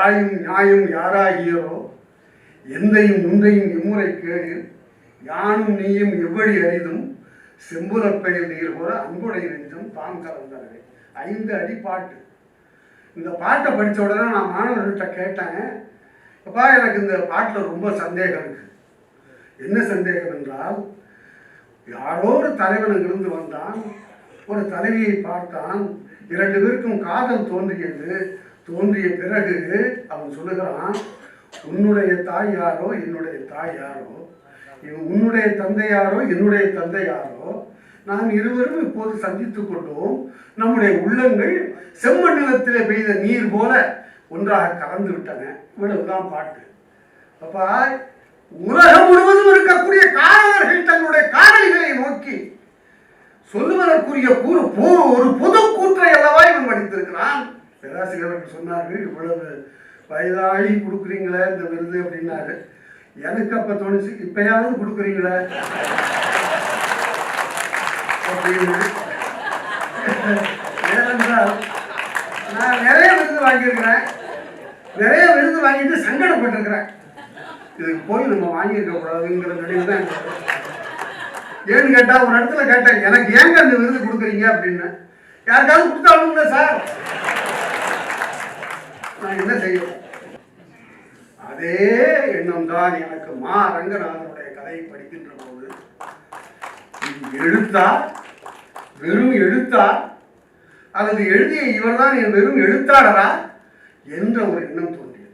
தாயும் நியாயம் யாராகியோ எந்தையும் முந்தையும் இம்முறை கேடு யானும் நீயும் எவ்வழி அரிதும் செம்புலப்பெயர் நீர் போல அன்புடை நெஞ்சம் தாம் கலந்தார்கள் ஐந்து அடி பாட்டு. இந்த பாட்டை படித்த உடனே நான் மாணவர்கள்ட்ட கேட்டேன் அப்பா எனக்கு இந்த பாட்டில் ரொம்ப சந்தேகம் இருக்கு. என்ன சந்தேகம் என்றால் யாரோ ஒரு தலைவன் இருந்து வந்தான் ஒரு தலைவியை பார்த்தான் இரண்டு பேருக்கும் காதல் தோன்றியது தோன்றிய பிறகு அவன் சொல்லுகிறான் உன்னுடைய தாய் யாரோ என்னுடைய தாய் யாரோ இவன் உன்னுடைய தந்தை யாரோ என்னுடைய தந்தை யாரோ நாம் இருவரும் இப்போது சந்தித்துக் கொண்டோம். நம்முடைய உள்ளங்கள் செம்மண் பெய்த நீர் போல ஒன்றாக கலந்து விட்டன. இவ்வளவுதான் பாட்டு. அப்பா உலகம் முழுவதும் இருக்கக்கூடிய காதலர்கள் தங்களுடைய காதலிகளை நோக்கி சொல்லுவதற்குரிய பு- ஒரு பொது கூற்றை அல்லவா இவன் படித்திருக்கிறான் பேராசிரியர் சொன்னார்கள் இவ்வளவு வயதாகி கொடுக்குறீங்களே இந்த விருது அப்படின்னாரு. எனக்கு அப்போ தோணுச்சு இப்பயாவது கொடுக்குறீங்களே? அப்படின்னு. ஏனென்றால் நான் நிறைய விருது வாங்கியிருக்கிறேன். நிறைய விருது வாங்கிட்டு சங்கடப்பட்டிருக்கிறேன். இதுக்கு போய் நம்ம வாங்கியிருக்க கூடாதுங்கிற நினைவு தான் எனக்கு ஏன்னு கேட்டால் ஒரு இடத்துல கேட்டேன் எனக்கு ஏங்க இந்த விருது கொடுக்குறீங்க? அப்படின்னு. யாருக்காவது கொடுத்தாலும்ல சார். நான் என்ன செய்யணும்? அதே எண்ணம் தான் எனக்கு மா ரங்கநாதனுடைய கதையை படிக்கின்ற போது. எழுத்தா வெறும் எழுத்தா அல்லது எழுதிய இவர்தான் என் வெறும் எழுத்தாளரா என்ற ஒரு எண்ணம் தோன்றியது.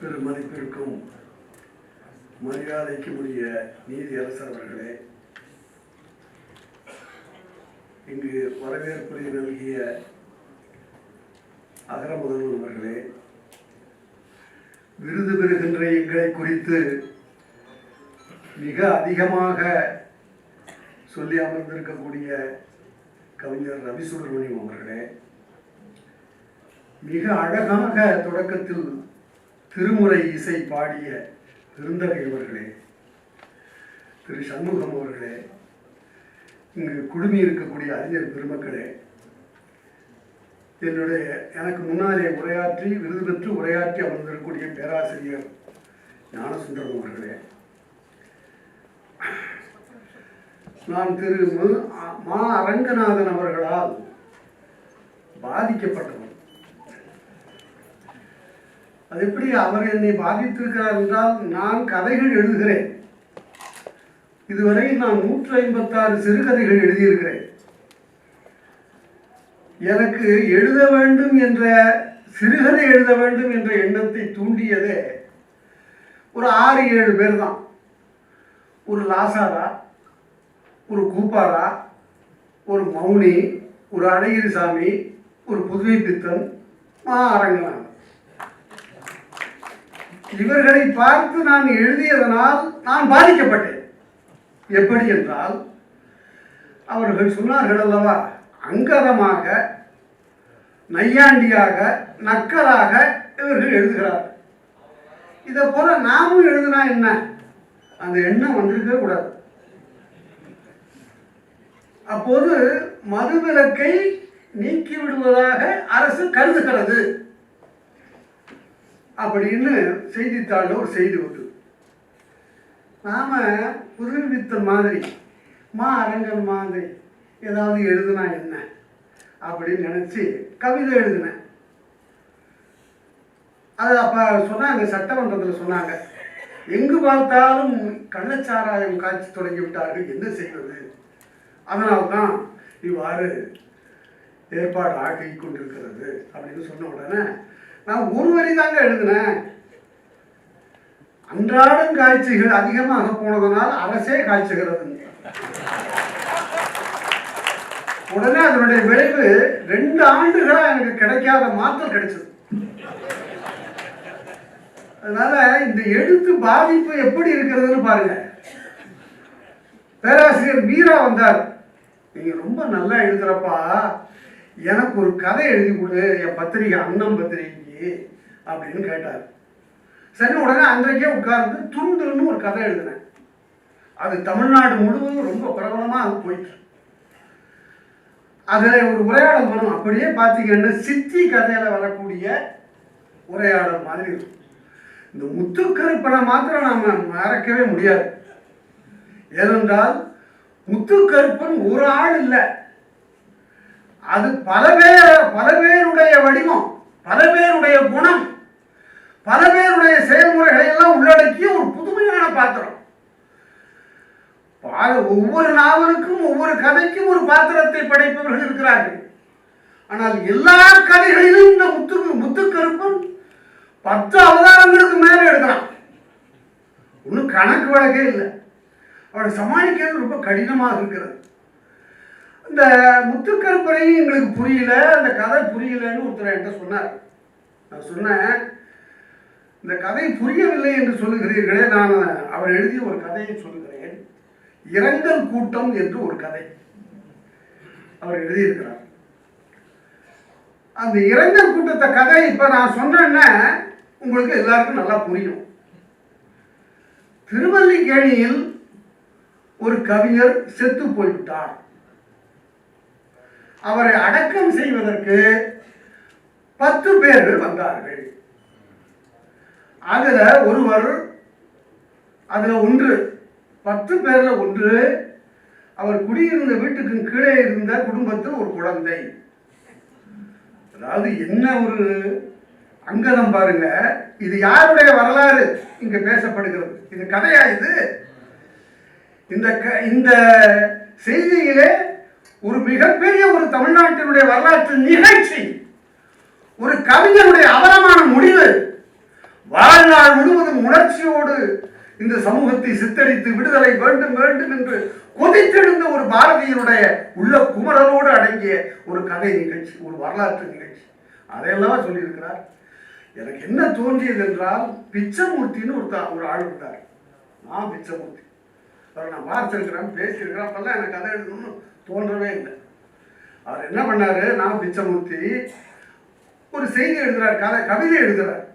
பெருமதிப்பிற்கும் மரியாதைக்கு உரிய நீதி அரசர் அவர்களே இங்கு வரவேற்புரை நல்கிய அகர முதல்வர் அவர்களே விருது பெறுகின்ற எங்களை குறித்து மிக அதிகமாக சொல்லி அமர்ந்திருக்கக்கூடிய கவிஞர் ரவி சுப்பிரமணியம் அவர்களே மிக அழகாக தொடக்கத்தில் திருமுறை இசை பாடிய பெருந்தகை அவர்களே திரு சண்முகம் அவர்களே இங்கு குழுமி இருக்கக்கூடிய அறிஞர் பெருமக்களே என்னுடைய எனக்கு முன்னாலே உரையாற்றி விருது பெற்று உரையாற்றி அமர்ந்திருக்கக்கூடிய பேராசிரியர் ஞானசுந்தரம் அவர்களே. நான் திரு மா அரங்கநாதன் அவர்களால் பாதிக்கப்பட்டவன். அது எப்படி அவர் என்னை பாதித்திருக்கிறார் என்றால் நான் கதைகள் எழுதுகிறேன். இதுவரை நான் நூற்றி ஐம்பத்தாறு சிறுகதைகள் எழுதியிருக்கிறேன். எனக்கு எழுத வேண்டும் என்ற சிறுகதை எழுத வேண்டும் என்ற எண்ணத்தை தூண்டியதே ஒரு ஆறு ஏழு பேர் தான். ஒரு லாசாரா ஒரு கூப்பாரா ஒரு மௌனி ஒரு அழகிரிசாமி ஒரு புதுவை பித்தன் மா அரங்கநாதன் இவர்களை பார்த்து நான் எழுதியதனால் நான் பாதிக்கப்பட்டேன். எப்படி என்றால் அவர்கள் சொன்னார்கள் அல்லவா அங்கதமாக நையாண்டியாக நக்கலாக இவர்கள் எழுதுகிறார். இதை போல நாமும் எழுதுனா என்ன? அந்த எண்ணம் வந்திருக்கவே கூடாது. அப்போது மதுவிலக்கை நீக்கி விடுவதாக அரசு கருதுகிறது. அப்படின்னு செய்தித்தாளில் ஒரு செய்தி வருது நாம புதுவித்தன் மாதிரி மா அரங்கன் மாதிரி ஏதாவது எழுதுனா என்ன? அப்படின்னு நினச்சி கவிதை எழுதினேன். அது அப்போ சொன்னாங்க சட்டமன்றத்தில் சொன்னாங்க. எங்கு பார்த்தாலும் கள்ளச்சாராயம் காய்ச்சி தொடங்கி விட்டார்கள் என்ன செய்வது? அதனால்தான் இவ்வாறு ஏற்பாடு ஆகி கொண்டிருக்கிறது அப்படின்னு சொன்ன உடனே நான் ஒரு வரி தாங்க எழுதினேன். அன்றாடம் காய்ச்சிகள் அதிகமாக போனதனால் அரசே காய்ச்சுகிறது உடனே அதனுடைய விளைவு ரெண்டு ஆண்டுகளா எனக்கு கிடைக்காத மாற்றம் கிடைச்சது. அதனால இந்த எழுத்து பாதிப்பு எப்படி இருக்கிறதுன்னு பாருங்க. பேராசிரியர் மீரா வந்தார். நீங்க ரொம்ப நல்லா எழுதுறப்பா. எனக்கு ஒரு கதை எழுதி கொடு. என் பத்திரிகை அண்ணன் பத்திரிகைக்கு அப்படின்னு கேட்டார். சரி உடனே அன்றைக்கே உட்கார்ந்து துண்டுன்னு ஒரு கதை எழுதினேன். அது தமிழ்நாடு முழுவதும் ரொம்ப பிரபலமாக அது போயிட்டு அதில் ஒரு உரையாடல் வரும். அப்படியே பார்த்தீங்கன்னா சித்தி கதையில் வரக்கூடிய உரையாடல் மாதிரி இருக்கும். இந்த முத்துக்கருப்பனை மாத்திரம் நாம் மறக்கவே முடியாது. ஏனென்றால் முத்துக்கருப்பன் ஒரு ஆள் இல்லை. அது பல பேர் பல பேருடைய வடிவம். பல பேருடைய குணம் பல பேருடைய செயல்முறைகளை எல்லாம் உள்ளடக்கிய ஒரு புதுமையான பாத்திரம். ஒவ்வொரு நாவலுக்கும் ஒவ்வொரு கதைக்கும் ஒரு பாத்திரத்தை படைப்பவர்கள் இருக்கிறார்கள். ஆனால் எல்லா கதைகளிலும் இந்த முத்து முத்துக்கருப்பன் பத்து அவதாரங்களுக்கு மேலே எடுக்கிறான் ஒன்றும் கணக்கு வழக்கே இல்லை. அவரை சமாளிக்கிறது ரொம்ப கடினமாக இருக்கிறது. இந்த முத்துக்கருப்பரையும் எங்களுக்கு புரியல அந்த கதை புரியலன்னு ஒருத்தர் என்கிட்ட சொன்னார். நான் சொன்னேன் இந்த கதை புரியவில்லை என்று சொல்லுகிறீர்களே நான் அவர் எழுதிய ஒரு கதையை சொல்லுகிறேன். இரங்கல் கூட்டம் என்று ஒரு கதை அவர் எழுதியிருக்கிறார். அந்த இரங்கல் கூட்டத்தை கதை இப்போ நான் சொன்னேன்னா உங்களுக்கு எல்லாருக்கும் நல்லா புரியும். திருவல்லிக்கேணியில் ஒரு கவிஞர் செத்து போய்விட்டார். அவரை அடக்கம் செய்வதற்கு பத்து பேர்கள் வந்தார்கள். அதுல ஒருவர் அதுல ஒன்று பத்து பேர்ல ஒன்று அவர் குடியிருந்த வீட்டுக்கு கீழே இருந்த குடும்பத்தில் ஒரு குழந்தை. அதாவது என்ன ஒரு அங்கதம் பாருங்க. இது யாருடைய வரலாறு? இங்க பேசப்படுகிறது. இது கதையா இது? இந்த க- இந்த செய்தியிலே ஒரு மிகப்பெரிய ஒரு தமிழ்நாட்டினுடைய வரலாற்று நிகழ்ச்சி ஒரு கவிஞருடைய அவலமான முடிவு வாழ்நாள் முழுவதும் உணர்ச்சியோடு இந்த சமூகத்தை சித்தரித்து விடுதலை வேண்டும் வேண்டும் என்று கொதித்தெழுந்த ஒரு பாரதியனுடைய உள்ள குமரலோடு அடங்கிய ஒரு கதை நிகழ்ச்சி ஒரு வரலாற்று நிகழ்ச்சி. அதையெல்லாம் சொல்லியிருக்கிறார்? எனக்கு என்ன தோன்றியது என்றால் பிச்சமூர்த்தின்னு ஒரு ஒரு ஆள் இருந்தார். நான் பிச்சமூர்த்தி. அவரை நான் பார்த்துருக்கிறேன் பேசியிருக்கிறேன் அப்பெல்லாம் எனக்கு கதை எழுதணும்னு தோன்றவே இல்லை. அவர் என்ன பண்ணாரு? நான் பிச்சமூர்த்தி ஒரு செய்தி எழுதுகிறார் கதை கவிதை எழுதுகிறார்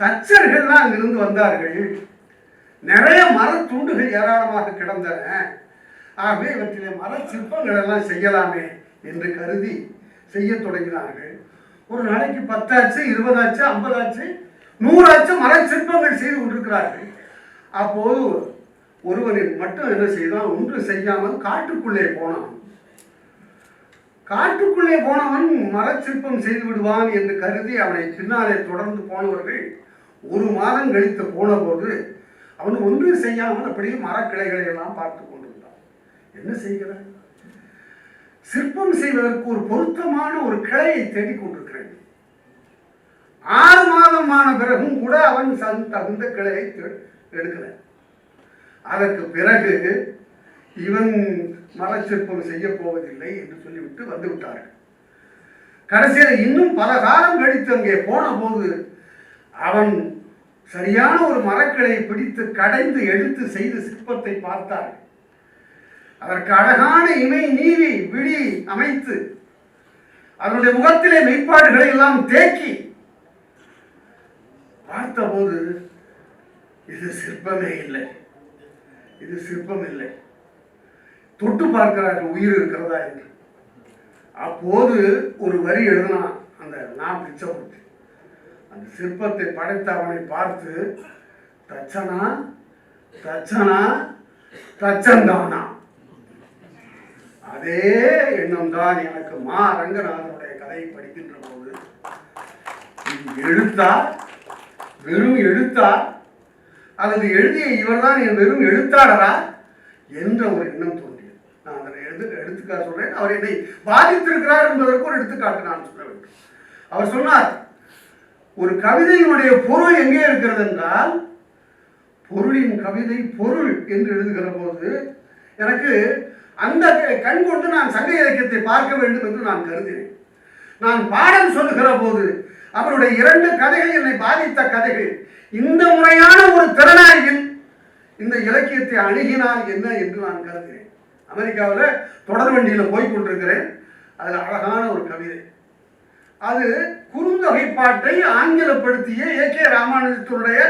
தச்சர்கள்லாம் அங்கிருந்து வந்தார்கள். நிறைய மரத்துண்டுகள் ஏராளமாக கிடந்தன. ஆகவே இவற்றிலே மர சிற்பங்கள் எல்லாம் செய்யலாமே என்று கருதி செய்ய தொடங்கினார்கள். ஒரு நாளைக்கு பத்தாச்சு இருபதாச்சு ஐம்பதாச்சு நூறாச்சு மர சிற்பங்கள் செய்து கொண்டிருக்கிறார்கள். அப்போது ஒருவனின் மட்டும் என்ன செய்தான்? ஒன்று செய்யாமல் காட்டுக்குள்ளே போனான். காட்டுக்குள்ளே போனவன் மரச்சிற்பம் செய்து விடுவான் என்று கருதி அவனை பின்னாலே தொடர்ந்து போனவர்கள் ஒரு மாதம் கழித்து போனபோது அவன் ஒன்று செய்யாமல் அப்படியே மரக்கிளைகளை எல்லாம் பார்த்து கொண்டிருந்தான். என்ன செய்கிறான் சிற்பம் செய்வதற்கு ஒரு பொருத்தமான ஒரு கிளையை தேடிக் கொண்டிருக்கிறேன் ஆறு மாதமான பிறகும் கூட அவன் சன் தகுந்த கிளையை எடுக்கிறேன் அதற்கு பிறகு இவன் மரச்சிற்பம் செய்ய போவதில்லை என்று சொல்லிவிட்டு வந்து விட்டார்கள் கடைசியில் இன்னும் பல காலம் கழித்து அங்கே போன போது அவன் சரியான ஒரு மரக்களை பிடித்து கடைந்து எடுத்து செய்து சிற்பத்தை பார்த்தார்கள் அதற்கு அழகான இமை நீவி விழி அமைத்து அதனுடைய முகத்திலே மெய்ப்பாடுகளை எல்லாம் தேக்கி பார்த்தபோது இது சிற்பமே இல்லை. இது சிற்பம் இல்லை. தொட்டு பார்க்கிறார்கள் உயிர் இருக்கிறதா என்று. அப்போது ஒரு வரி எழுதினான் அந்த நான் பிச்சைப்பட்டு. அந்த சிற்பத்தை படைத்த அவனை பார்த்து தச்சனா தச்சனா தச்சந்தானா. அதே எண்ணம் தான் எனக்கு மா. ரங்கநாதனுடைய கதையை படிக்கின்ற போது எழுத்தா வெறும் எழுத்தா அல்லது எழுதிய இவர்தான் என் வெறும் எழுத்தாளரா என்ற ஒரு எண்ணம் தோன்றியது. நான் அதனை எழுது எடுத்துக்காக சொல்றேன். அவர் என்னை பாதித்திருக்கிறார் என்பதற்கு ஒரு எடுத்துக்காட்டு நான் சொல்ல வேண்டும். அவர் சொன்னார் ஒரு கவிதையினுடைய பொருள் எங்கே இருக்கிறது என்றால் பொருளின் கவிதை பொருள் என்று எழுதுகிற போது எனக்கு அந்த கண் கொண்டு நான் சங்க இலக்கியத்தை பார்க்க வேண்டும் என்று நான் கருதினேன். நான் பாடம் சொல்லுகிற போது அவருடைய இரண்டு கதைகள் என்னை பாதித்த கதைகள். இந்த முறையான ஒரு திறனாய்வில் இந்த இலக்கியத்தை அணுகினால் என்ன என்று நான் கருதுகிறேன். அமெரிக்காவில் தொடர் வண்டியில் போய் கொண்டிருக்கிறேன். அதில் அழகான ஒரு கவிதை. அது குறுந்தொகை பாட்டை ஆங்கிலப்படுத்திய ஏ கே ராமானுஜத்தினுடைய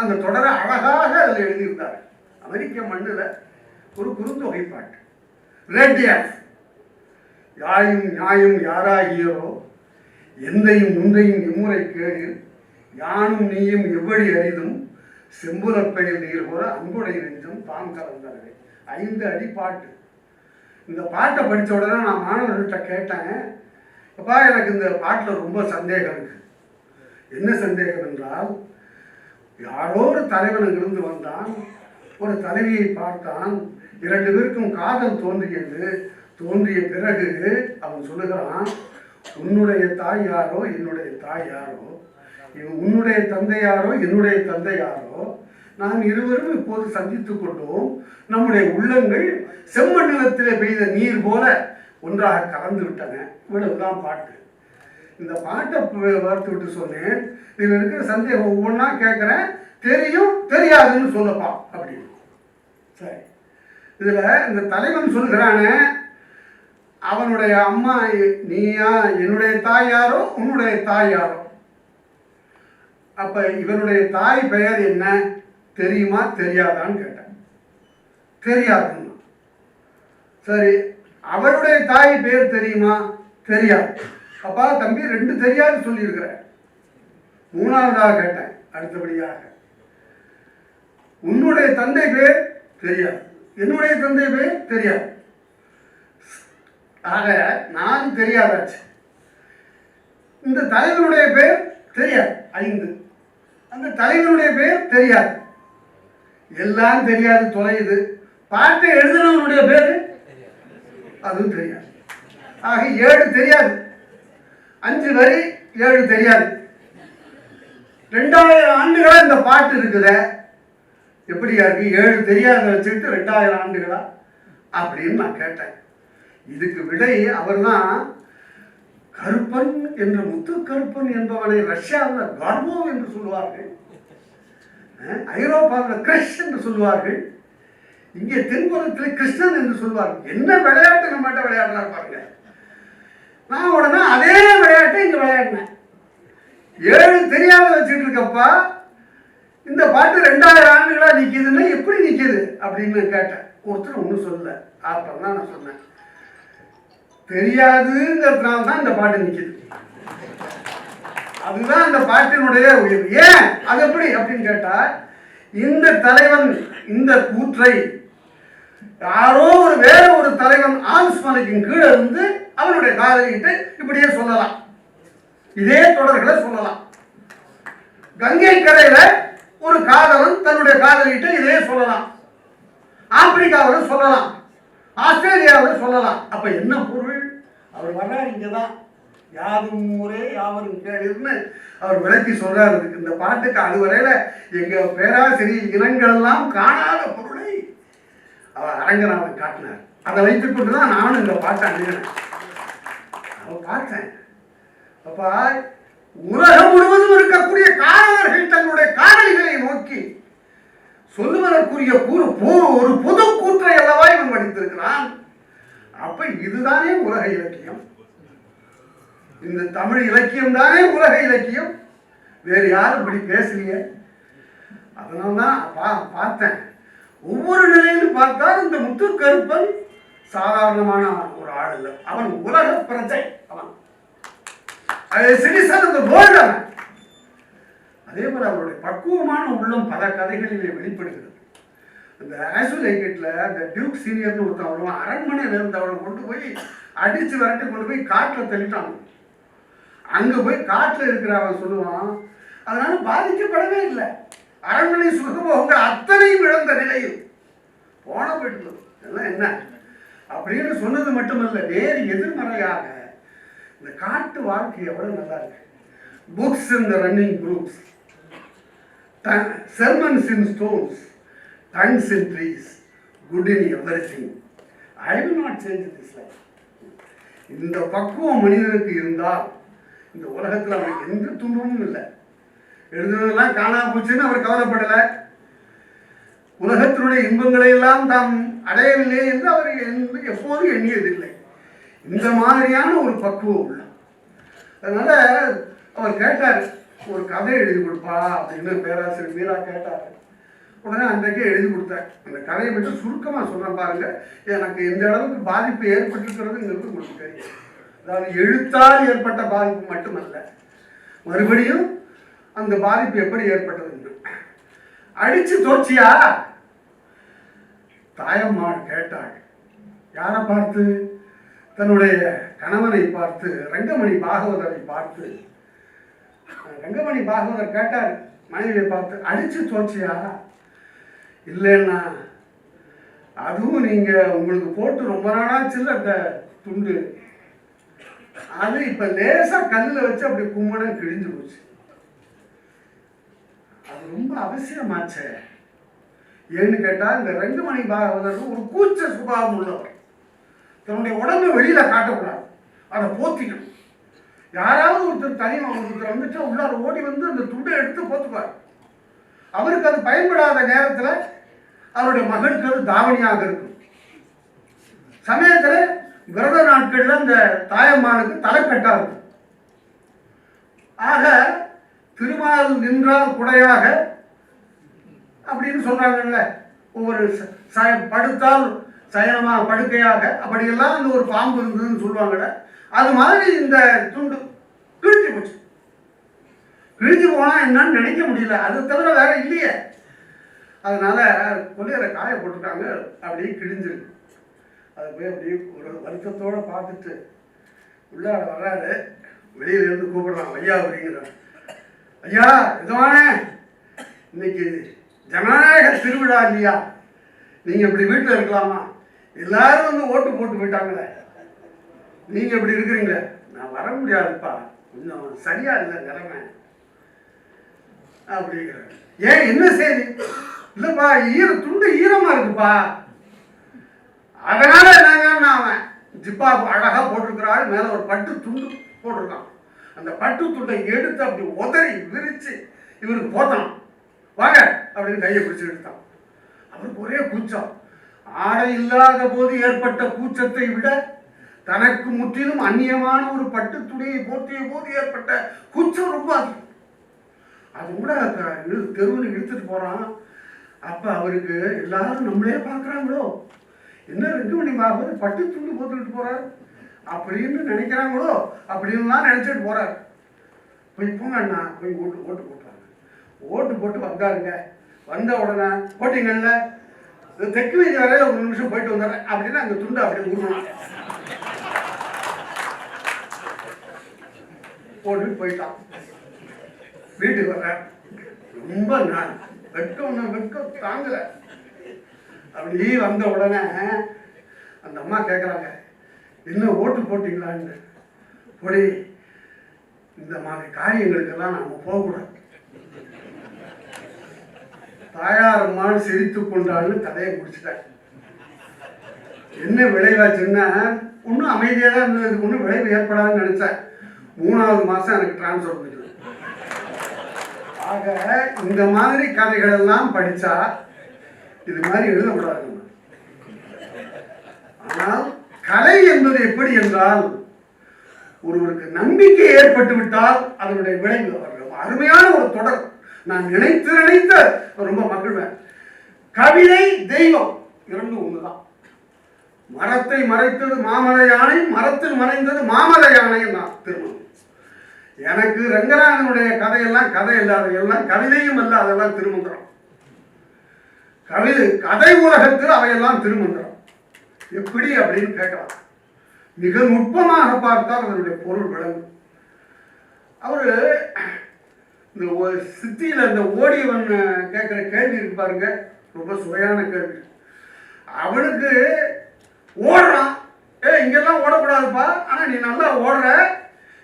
அந்த தொடரை அழகாக அதில் எழுதியிருந்தார். அமெரிக்க மண்ணில் ஒரு குறுந்தொகை பாட்டு. ரெட் யாஸ் யாயும் நியாயம் யாராகியோ எந்தையும் முந்தையும் இம்முறை கேடு யானும் நீயும் எவ்வழி அரிதும் செம்புலப்பெயர் நீர் போல அன்புடை நெஞ்சம் தான் கலந்தார்கள் ஐந்து அடி பாட்டு. இந்த பாட்டை படித்த உடனே நான் மாணவர்கள்ட்ட கேட்டேன் அப்பா எனக்கு இந்த பாட்டில் ரொம்ப சந்தேகம் இருக்கு. என்ன சந்தேகம் என்றால் யாரோ ஒரு தலைவன் வந்தான் ஒரு தலைவியை பார்த்தான் இரண்டு பேருக்கும் காதல் தோன்றியது. தோன்றிய பிறகு அவன் சொல்லுகிறான் உன்னுடைய தாய் யாரோ என்னுடைய தாய் யாரோ இவன் உன்னுடைய தந்தை யாரோ என்னுடைய தந்தை யாரோ நாம் இருவரும் இப்போது சந்தித்துக் கொண்டோம். நம்முடைய உள்ளங்கள் செம்மண்ணிலத்திலே பெய்த நீர் போல ஒன்றாக கலந்து விட்டன. இவ்வளவுதான் பாட்டு. இந்த பாட்டை ப- விட்டு சொன்னேன். இதில் இருக்கிற சந்தேகம் ஒவ்வொன்றா கேட்குறேன். தெரியும் தெரியாதுன்னு சொல்லப்பா அப்படின்னு. சரி. இதில் இந்த தலைவன் சொல்கிறானே அவனுடைய அம்மா நீயா என்னுடைய தாய் யாரோ உன்னுடைய தாய் யாரோ. அப்போ இவனுடைய தாய் பெயர் என்ன? தெரியுமா தெரியாதான்னு கேட்டேன். தெரியாதுன்னா சரி அவருடைய தாய் பேர் தெரியுமா? தெரியாது. அப்பா தம்பி ரெண்டு தெரியாது சொல்லியிருக்கிறேன் மூணாவதாக கேட்டேன் அடுத்தபடியாக. உன்னுடைய தந்தை பேர் தெரியாது. என்னுடைய தந்தை பேர் தெரியாது. ஆக நாலு தெரியாதாச்சு. இந்த தலைவனுடைய பேர் தெரியாது ஐந்து. அந்த தலைவனுடைய பேர் தெரியாது. எல்லாம் தெரியாது தொலையுது பாட்டை எழுதினவனுடைய பேர் அதுவும் தெரியாது. ஆக ஏழு தெரியாது. அஞ்சு வரி ஏழு தெரியாது. ரெண்டாயிரம் ஆண்டுகளாக இந்த பாட்டு இருக்குத. எப்படியா இருக்கு? ஏழு தெரியாத வச்சுக்கிட்டு ரெண்டாயிரம் ஆண்டுகளா? அப்படின்னு நான் கேட்டேன். இதுக்கு விடை அவர்தான் கருப்பன் என்ற முத்து கருப்பன் என்பவனை ரஷ்யாவில் கார்போ என்று சொல்லுவார்கள். ஐரோப்பாவில் கிறிஷ் என்று சொல்லுவார்கள். இங்கே தென்புறத்தில் கிருஷ்ணன் என்று சொல்வார்கள் என்ன விளையாட்டு நம்மகிட்ட விளையாடுறாரு பாருங்க. நான் உடனே அதே விளையாட்டை இங்கே விளையாடினேன். ஏழு தெரியாத வச்சுட்டு இருக்கப்பா இந்த பாட்டு ரெண்டாயிரம் ஆண்டுகளாக நிற்கிதுன்னா எப்படி நிற்கிது அப்படின்னு கேட்டேன். ஒருத்தர் ஒன்றும் சொல்லலை. அப்புறம் தான் நான் சொன்னேன். தெரியாதுங்கிறதுனால தான் இந்த பாட்டு நிற்கிது அதுதான் அந்த பாட்டினுடைய உயர்வு ஏன்? அது எப்படி? அப்படின்னு கேட்டால் இந்த தலைவன் இந்த கூற்றை யாரோ ஒரு வேற ஒரு தலைவன் ஆல்ஸ்மனுக்கு கீழே இருந்து அவனுடைய காதலிக்கிட்டு இப்படியே சொல்லலாம். இதே தொடர்களை சொல்லலாம். கங்கை கரையில ஒரு காதலன் தன்னுடைய காதலிட்டு இதே சொல்லலாம். ஆப்பிரிக்காவில் சொல்லலாம். ஆஸ்திரேலியாவில் சொல்லலாம். அப்போ என்ன பொருள்? அவர் வர்றார் இங்கதான். யாரும் ஊரே யாவரும் கேளுன்னு அவர் விளக்கி சொல்றாரு. இதுக்கு இந்த பாட்டுக்கு அதுவரையில எங்க பேராசிரியர் இனங்களெல்லாம் காணாத பொருளை அவர் அரங்கனாவை காட்டினார். அதை வைத்துக் கொண்டு தான் நானும் இந்த பாட்டை அணுகினேன் அவன் பார்த்தேன். அப்பா உலகம் முழுவதும் இருக்கக்கூடிய காரணர்கள் தங்களுடைய காதலிகளை நோக்கி சொல்லுவதற்குரிய கூறு ஒரு புது கூற்றை அல்லவா இவன் படித்திருக்கிறான். அப்ப இதுதானே உலக இலக்கியம். இந்த தமிழ் இலக்கியம் தானே உலக இலக்கியம். வேறு யாரும் இப்படி பேசலைய. அதனால தான் பா பார்த்தேன். ஒவ்வொரு நிலையிலும் பார்த்தால் இந்த முத்துக்கருப்பன் சாதாரணமான ஒரு ஆள் இல்லை. அவன் உலக பிரஜை அவன். சிட்டிசன் அந்த வேர்ல்டு அவன் அதே போல் அவருடைய பக்குவமான உள்ளம் பல கதைகளிலே வெளிப்படுகிறது. இந்த ஆசுலைக்கெட்டில் அந்த டியூக் சீனியர்னு ஒருத்தன் வருவான். அரண்மனையில் இருந்தவனை கொண்டு போய் அடித்து விரட்டி கொண்டு போய் காட்டில் தள்ளிட்டான். அங்கே போய் காட்டில் இருக்கிற அவன் சொல்லுவான் அதனால பாதிக்கப்படவே இல்லை. அரண்மனை சுகபோகங்கள் அத்தனையும் இழந்த நிலையில். போன போயிட்டு இதெல்லாம் என்ன? அப்படின்னு சொன்னது மட்டுமல்ல வேறு எதிர்மறையாக இந்த காட்டு வாழ்க்கை எவ்வளோ நல்லா இருக்கு. புக்ஸ் இந்த running groups sermons in stones tongues in trees good in everything. I will not change this life. இந்த பக்குவம் மனிதனுக்கு இருந்தால் இந்த உலகத்தில் அவனுக்கு எந்த துன்பமும் இல்லை. எழுதுனதெல்லாம் காணாம போச்சுன்னு அவர் கவலைப்படலை. உலகத்தினுடைய இன்பங்களை எல்லாம் தாம் அடையவில்லை என்று அவர் எந்த- எப்போதும் எண்ணியதில்லை. இந்த மாதிரியான ஒரு பக்குவம் உள்ள. அதனால் அவர் கேட்டார் ஒரு கதை எழுதி கொடுப்பா அப்படின்னு பேராசிரியர் மீரா கேட்டார். உடனே அன்றைக்கே எழுதி கொடுத்தேன். அந்த கதையை பற்றி சுருக்கமாக சொல்கிறேன் பாருங்கள் எனக்கு எந்த அளவுக்கு பாதிப்பு ஏற்பட்டிருக்கிறதுங்கிறது உங்களுக்கு தெரியும். அதாவது எழுத்தால் ஏற்பட்ட பாதிப்பு மட்டுமல்ல. மறுபடியும் அந்த பாதிப்பு எப்படி ஏற்பட்டது அடிச்சு தோச்சியா? தாயம்மாள் கேட்டாள். யாரை பார்த்து? தன்னுடைய கணவனை பார்த்து ரங்கமணி பாகவதரை பார்த்து ரங்கமணி பாகவதர் கேட்டார் மனைவியை பார்த்து அடித்து தோச்சியா இல்லைன்னா அதுவும் நீங்கள் உங்களுக்கு போட்டு ரொம்ப நாளாச்சுல அந்த துண்டு. அது இப்போ லேசாக கல்லில் வச்சு அப்படி கும்மடம் கிழிஞ்சு போச்சு. அது ரொம்ப அவசியமாச்சே. ஏன்னு கேட்டால் இந்த ரெண்டு மணி பாகவதற்கு ஒரு கூச்ச சுபாவம் உள்ளவர். தன்னுடைய உடம்பு வெளியில் காட்டக்கூடாது. அதை போத்திக்கணும். யாராவது ஒருத்தர் தனி ஒருத்தர் வந்துட்டு உள்ளார ஓடி வந்து அந்த துண்டை எடுத்து போத்துப்பார் அவருக்கு அது பயன்படாத நேரத்தில் அவருடைய மகனுக்கு அது தாவணியாக இருக்கும். சமயத்தில் விரத நாட்களில் அந்த தாயம்மானுக்கு தலைக்கட்டா இருக்கும். ஆக திருமால் நின்றால் குடையாக அப்படின்னு சொல்றாங்கல்ல ஒவ்வொரு ச- ச- படுத்தால் சயனமாக படுக்கையாக அப்படியெல்லாம் அந்த ஒரு பாம்பு இருந்ததுன்னு சொல்லுவாங்கல்ல அது மாதிரி இந்த துண்டு கிழிஞ்சு போச்சு. கிழிஞ்சு போனால் என்னன்னு நினைக்க முடியல. அது தவிர வேற இல்லையே. அதனால கொள்ளையரை காய போட்டுட்டாங்க. அப்படியே கிழிஞ்சிருக்கு. அது போய் அப்படியே ஒரு வருத்தத்தோடு பார்த்துட்டு உள்ளார வர்றாரு. வெளியில இருந்து கூப்பிடுறான் ஐயா அப்படிங்கிறான் ஐயா இதுவானே இன்னைக்கு ஜனநாயக திருவிழா இல்லையா? நீங்கள் இப்படி வீட்டில் இருக்கலாமா? எல்லாரும் வந்து ஓட்டு போட்டு போயிட்டாங்களே. நீங்க இப்படி இருக்கிறீங்களே? நான் வர முடியாதுப்பா. கொஞ்சம் சரியா இல்லை நிலைமை. அப்படிங்கிற ஏன் என்ன செய்தி? இல்லைப்பா ஈர துண்டு ஈரமா இருக்குப்பா. அதனால என்னங்கன்னா அவன்? ஜிப்பா அழகா போட்டிருக்கிறாரு. மேல ஒரு பட்டு துண்டு போட்டிருக்கான். அந்த பட்டு துண்டை எடுத்து அப்படி உதறி விரிச்சு இவருக்கு போத்தான். வாங்க அப்படின்னு கையை பிடிச்சு எடுத்தான் அவருக்கு ஒரே கூச்சம். ஆடை இல்லாத போது ஏற்பட்ட கூச்சத்தை விட தனக்கு முற்றிலும் அந்நியமான ஒரு பட்டு துணியை போர்த்திய போது ஏற்பட்ட குச்சம் ரொம்ப அதிகம். அது கூட தெருவில் இழுத்துட்டு போகிறான் அப்போ அவருக்கு எல்லாரும் நம்மளே பார்க்குறாங்களோ? என்ன ரெண்டு மணி பாகவத் பட்டு துண்டு போட்டுக்கிட்டு போகிறார் அப்படின்னு நினைக்கிறாங்களோ? அப்படின்லாம் நினச்சிட்டு போகிறார் போய் போங்க அண்ணா போய் ஓட்டு ஓட்டு போட்டாங்க ஓட்டு போட்டு வந்தாருங்க. வந்த உடனே போட்டிங்கல்ல? தெற்கு வீதி வரையில் ஒரு நிமிஷம் போயிட்டு வந்துடுறேன். அப்படின்னு அந்த துண்டு அப்படியே உருவாங்க போட்டுட்டு போயிட்டான். வீட்டுக்கு வர ரொம்ப நாள். வெட்கம் வெட்கம் தாங்கல. அப்படி வந்த உடனே அந்த அம்மா கேட்குறாங்க என்ன ஓட்டு போட்டிங்களான்னு? பொடி இந்த மாதிரி காரியங்களுக்கெல்லாம் நாம் போகக்கூடாது. தாயாரம்மான்னு சிரித்து கொண்டாள்னு கதையை முடிச்சிட்டேன். என்ன விளைவாச்சுன்னா ஒன்றும் அமைதியாக தான் இருந்ததுக்கு ஒன்றும் விளைவு ஏற்படாதுன்னு நினச்சேன். மூணாவது மாதம் எனக்கு டிரான்ஸ்ஃபர் பண்ணிட்டு ஆக இந்த மாதிரி கதைகள் எல்லாம் படித்தா இது மாதிரி எழுதக்கூடாது. ஆனால் கலை என்பது எப்படி என்றால் ஒருவருக்கு நம்பிக்கை ஏற்பட்டு விட்டால் அதனுடைய விளைவு அவர்கள் அருமையான ஒரு தொடர். நான் நினைத்து நினைத்த ரொம்ப மகிழ்வேன். கவிதை தெய்வம் இரண்டும் ஒண்ணுதான். மரத்தை மறைத்தது மாமலை யானை மரத்தில் மறைந்தது மாமலை யானை நான் திருமணம். எனக்கு ரங்கநாதனுடைய கதையெல்லாம் கதை இல்லாத எல்லாம் கவிதையும் அல்ல அதெல்லாம் திருமந்திரம். கவிதை கதை உலகத்தில் அவையெல்லாம் திருமந்திரம். எப்படி அப்படின்னு கேட்கலாம். மிக நுட்பமாக பார்த்தால் அதனுடைய பொருள் விளங்கும். அவர் இந்த சித்தியில் சித்தியில இந்த ஓடியவன் கேட்குற கேள்வி இருக்கு பாருங்க. ரொம்ப சுவையான கேள்வி. அவனுக்கு ஓடுறான். ஏ இங்கெல்லாம் ஓடக்கூடாதுப்பா. ஆனால் நீ நல்லா ஓடுற.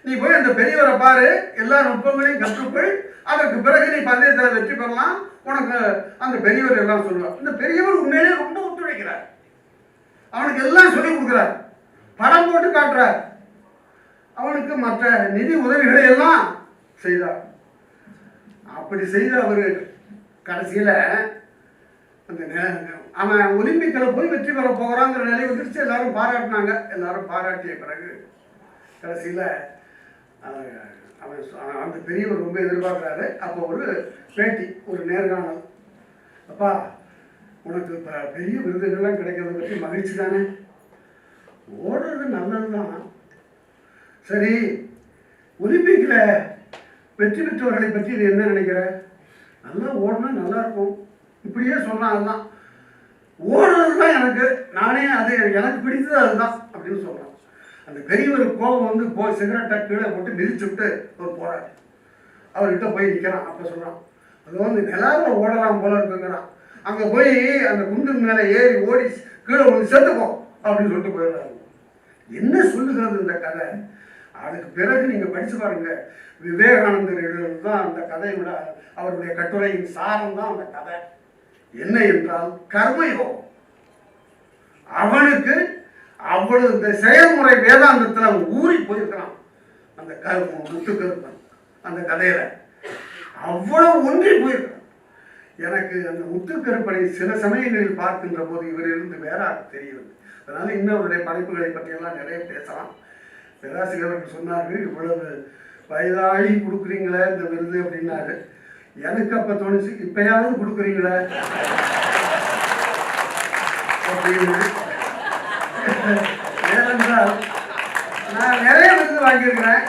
நீ போய் அந்த பெரியவரை பாரு எல்லா நுட்பங்களையும் கற்றுக்கொள். அதற்கு பிறகு நீ பந்தயத்தில் வெற்றி பெறலாம். உனக்கு அந்த பெரியவர் எல்லாம் சொல்லுவார். இந்த பெரியவர் உண்மையிலேயே ரொம்ப ஒத்துழைக்கிறார். அவனுக்கு எல்லாம் சொல்லிக் கொடுக்குறார். படம் போட்டு காட்டுறார். அவனுக்கு மற்ற நிதி உதவிகளை எல்லாம் செய்தார். அப்படி செய்த அவர் கடைசியில் அந்த அவன் ஒலிம்பிக்கில் போய் வெற்றி பெற போகிறாங்கிற நிலை வந்துருச்சு எல்லாரும் பாராட்டினாங்க. எல்லாரும் பாராட்டிய பிறகு கடைசியில் அவன் அந்த பெரியவர் ரொம்ப எதிர்பார்க்குறாரு. அப்போ ஒரு பேட்டி ஒரு நேர்காணல். அப்பா உனக்கு இப்போ பெரிய விருதுகள்லாம் கிடைக்கிறத பற்றி மகிழ்ச்சி தானே? ஓடுறது நல்லது தான் சரி ஒலிம்பிக்கில் வெற்றி பெற்றவர்களை பற்றி நீ என்ன நினைக்கிற? நல்லா ஓடினா நல்லாயிருக்கும் இப்படியே சொன்னான் அதுதான். ஓடுறது தான் எனக்கு நானே அது எனக்கு பிடித்தது அதுதான் அப்படின்னு சொல்கிறான் அந்த பெரியவர் கோபம் வந்து போய் சிகரெட்டை கீழே போட்டு மிதிச்சு விட்டு அவர் போகிறார் அவர்கிட்ட போய் நிற்கிறான் அப்போ சொல்கிறான் அது வந்து எல்லாரும் ஓடலாம் போல இருக்குங்கிறான் அங்கே போய் அந்த குண்டு மேலே ஏறி ஓடி கீழே ஒன்று சேர்த்துக்கோ அப்படின்னு சொல்லிட்டு போயிடுறாரு. என்ன சொல்லுகிறது இந்த கதை? அதுக்கு பிறகு நீங்கள் படித்து பாருங்க. விவேகானந்தர் தான் அந்த கதையோட அவருடைய கட்டுரையின் சாரம் தான் அந்த கதை. என்ன என்றால் கர்மயோகம். அவனுக்கு அவ்வளவு இந்த செயல்முறை வேதாந்தத்தில் ஊறி போயிருக்கிறான். அந்த க முத்துக்கருப்பன் அந்த கதையில். அவ்வளவு ஒன்றி போயிருக்கிறான். எனக்கு அந்த முத்துக்கருப்பனை சில சமயங்களில் பார்க்கின்ற போது இவரிலிருந்து வேறாக தெரிகிறது அதனால இன்னும் அவருடைய படைப்புகளை பற்றியெல்லாம் நிறைய பேசலாம். பேராசிரியர் அவர்கள் சொன்னார்கள் இவ்வளவு வயதாகி கொடுக்குறீங்களே இந்த விருது அப்படின்னாரு. எனக்கு அப்போ தோணுச்சு இப்பயாவது கொடுக்குறீங்களே? அப்படின்னு ஏனென்றால் நான் நிறைய விருது வாங்கியிருக்கிறேன்.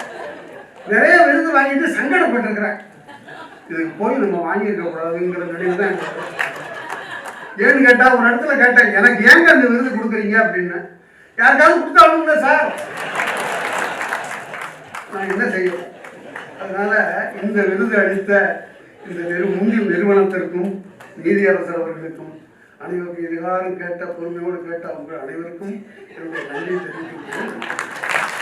நிறைய விருது வாங்கிட்டு சங்கடப்பட்டிருக்கிறேன். இதுக்கு போய் நம்ம வாங்கியிருக்க கூடாதுங்கிற நிலையில தான் எனக்கு ஏன்னு கேட்டால் ஒரு இடத்துல கேட்டேன் எனக்கு ஏங்க அந்த விருது கொடுக்குறீங்க? அப்படின்னு. யாருக்காவது கொடுத்தாலும் சார். நான் என்ன செய்யணும்? அதனால் இந்த விருது அளித்த இந்த நிறு முந்தி நிறுவனத்திற்கும் நீதியரசர் அவர்களுக்கும் அனைவருக்கும் இதுகாரம் கேட்ட பொறுமையோடு கேட்ட உங்கள் அனைவருக்கும் என்னுடைய நன்றியை தெரிவித்துக் கொள்கிறேன்.